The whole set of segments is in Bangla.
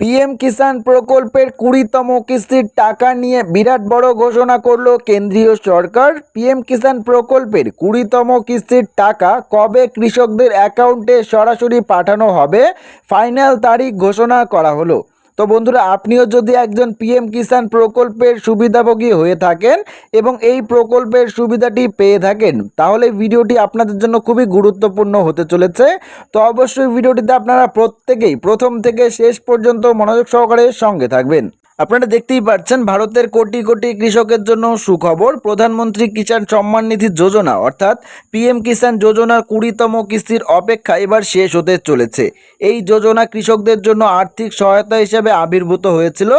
পিএম কিষাণ প্রকল্পের কুড়িতম কিস্তির টাকা নিয়ে বিরাট বড় ঘোষণা করল কেন্দ্রীয় সরকার। পিএম কিষাণ প্রকল্পের কুড়িতম কিস্তির টাকা কবে কৃষকদের অ্যাকাউন্টে সরাসরি পাঠানো হবে? ফাইনাল তারিখ ঘোষণা করা হলো। তো বন্ধুরা, আপনিও যদি একজন পিএম কিষাণ প্রকল্পের সুবিধাভোগী হয়ে থাকেন এবং এই প্রকল্পের সুবিধাটি পেয়ে থাকেন, তাহলে ভিডিওটি আপনাদের জন্য খুবই গুরুত্বপূর্ণ হতে চলেছে। তো অবশ্যই ভিডিওটিতে আপনারা প্রত্যেকেই প্রথম থেকে শেষ পর্যন্ত মনোযোগ সহকারে সঙ্গে থাকবেন। আপনারা দেখতেই পাচ্ছেন ভারতের কোটি কোটি কৃষকের জন্য সুখবর। প্রধানমন্ত্রী কিষাণ সম্মান নিধি যোজনা, অর্থাৎ পিএম কিষাণ যোজনার কুড়িতম কিস্তির অপেক্ষা এবার শেষ হতে চলেছে। এই যোজনা কৃষকদের জন্য আর্থিক সহায়তা হিসেবে আবির্ভূত হয়েছিল,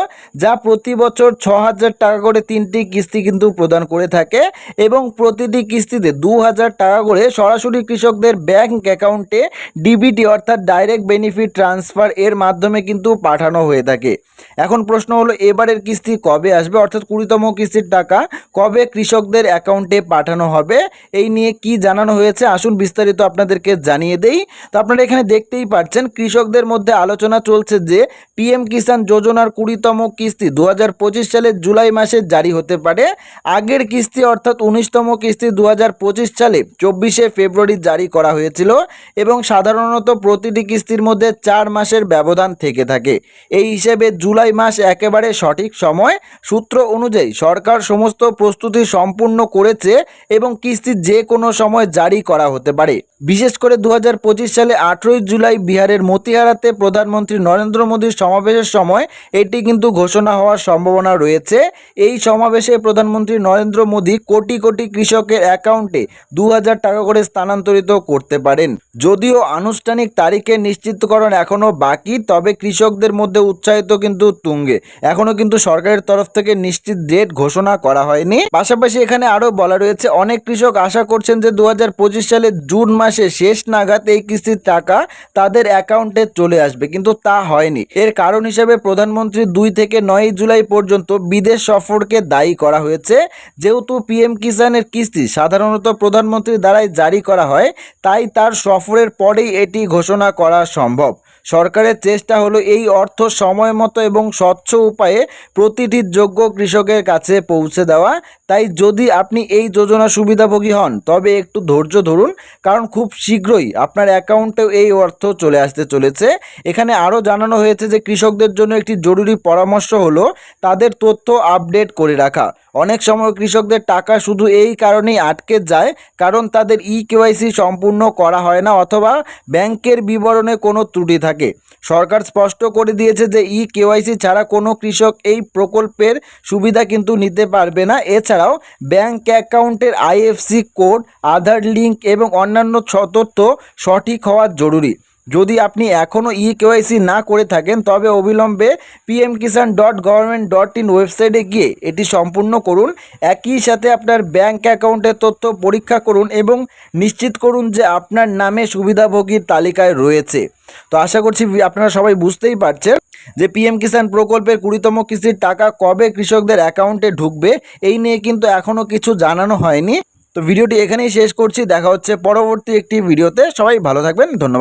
যা প্রতি বছর ছ হাজার টাকা করে তিনটি কিস্তি কিন্তু প্রদান করে থাকে এবং প্রতিটি কিস্তিতে দু হাজার টাকা করে সরাসরি কৃষকদের ব্যাংক অ্যাকাউন্টে ডিবিটি, অর্থাৎ ডাইরেক্ট বেনিফিট ট্রান্সফার এর মাধ্যমে কিন্তু পাঠানো হয়ে থাকে। এখন প্রশ্ন হলো এবারের কিস্তি কবে আসবে? অর্থাৎ কুড়িতম কিস্তির টাকা কবে কৃষকদের অ্যাকাউন্টে পাঠানো হবে? এই নিয়ে কি জানানো হয়েছে? আসুন বিস্তারিত আপনাদেরকে জানিয়ে দেই। তো আপনারা এখানে দেখতেই পাচ্ছেন, কৃষকদের মধ্যে আলোচনা চলছে যে পিএম কিষাণ যোজনার কুড়িতম কিস্তি দু সালের জুলাই মাসে জারি হতে পারে। আগের কিস্তি অর্থাৎ উনিশতম কিস্তি দু পঁচিশ সালে চব্বিশে ফেব্রুয়ারি জারি করা হয়েছিল এবং সাধারণত প্রতিটি কিস্তির মধ্যে চার মাসের ব্যবধান থেকে থাকে। এই হিসেবে জুলাই মাস একেবারে সঠিক সময় সূত্র অনুযায়ী সরকার সমস্ত প্রস্তুতি সম্পূর্ণ করেছে এবং কিস্তি যে কোনো সময় জারি করা হতে পারে। বিশেষ করে দু হাজার পঁচিশ সালে আঠেরোই জুলাই বিহারের মতিহারাতে প্রধানমন্ত্রী নরেন্দ্র মোদীর সমাবেশের সময় এটি কিন্তু ঘোষণা হওয়ার সম্ভাবনা রয়েছে। এই সমাবেশে প্রধানমন্ত্রী নরেন্দ্র মোদী কোটি কোটি কৃষকের অ্যাকাউন্টে দু হাজার টাকা করে স্থানান্তরিত করতে পারেন। যদিও আনুষ্ঠানিক তারিখের নিশ্চিতকরণ এখনও বাকি, তবে কৃষকদের মধ্যে উৎসাহিত কিন্তু তুঙ্গে। এখনও কিন্তু সরকারের তরফ থেকে নিশ্চিত ডেট ঘোষণা করা হয়নি। পাশাপাশি এখানে আরও বলা রয়েছে, অনেক কৃষক আশা করছেন যে দু হাজার পঁচিশ সালে জুন মাসে শেষ নাগাদ এই কিস্তির টাকা তাদের অ্যাকাউন্টে চলে আসবে, কিন্তু তা হয়নি। এর কারণ হিসেবে প্রধানমন্ত্রী দুই থেকে নয় জুলাই পর্যন্ত বিদেশ সফরকে দায়ী করা হয়েছে। যেহেতু পিএম কিষানের কিস্তি সাধারণত প্রধানমন্ত্রী দ্বারাই জারি করা হয়, তাই তার সফরের পরেই এটি ঘোষণা করা সম্ভব। সরকারের চেষ্টা হলো এই অর্থ সময় মতো এবং স্বচ্ছ উপায়ে প্রতিটি যোগ্য কৃষকের কাছে পৌঁছে দেওয়া। তাই যদি আপনি এই যোজনা সুবিধাভোগী হন, তবে একটু ধৈর্য ধরুন, কারণ খুব শীঘ্রই আপনার অ্যাকাউন্টেও এই অর্থ চলে আসতে চলেছে। এখানে আরও জানানো হয়েছে যে কৃষকদের জন্য একটি জরুরি পরামর্শ হলো তাদের তথ্য আপডেট করে রাখা। অনেক সময় কৃষকদের টাকা শুধু এই কারণেই আটকে যায়, কারণ তাদের ই কেওয়াইসি সম্পূর্ণ করা হয় না অথবা ব্যাংকের বিবরণে কোনো ত্রুটি থাকে সরকার স্পষ্ট করে দিয়েছে যে ই কেওয়াইসি ছাড়া কোনো কৃষক এই প্রকল্পের সুবিধা কিন্তু নিতে পারবে না। এছাড়াও ব্যাংক অ্যাকাউন্টের আইএফসি কোড, আধার লিঙ্ক এবং অন্যান্য তথ্য সঠিক হওয়া জরুরি। যদি আপনি এখনও ই কেওয়াইসি না করে থাকেন, তবে অবিলম্বে PM Kisan dot government dot in ওয়েবসাইটে গিয়ে এটি সম্পূর্ণ করুন। একই সাথে আপনার ব্যাংক অ্যাকাউন্টের তথ্য পরীক্ষা করুন এবং নিশ্চিত করুন যে আপনার নামে সুবিধাভোগীর তালিকায় রয়েছে। তো আশা করছি আপনারা সবাই বুঝতেই পারছেন যে পিএম কিষাণ প্রকল্পের কুড়িতম কিস্তির টাকা কবে কৃষকদের অ্যাকাউন্টে ঢুকবে, এই নিয়ে কিন্তু এখনও কিছু জানানো হয়নি। তো ভিডিওটি এখানেই শেষ করছি। দেখা হচ্ছে পরবর্তী একটি ভিডিওতে। সবাই ভালো থাকবেন। ধন্যবাদ।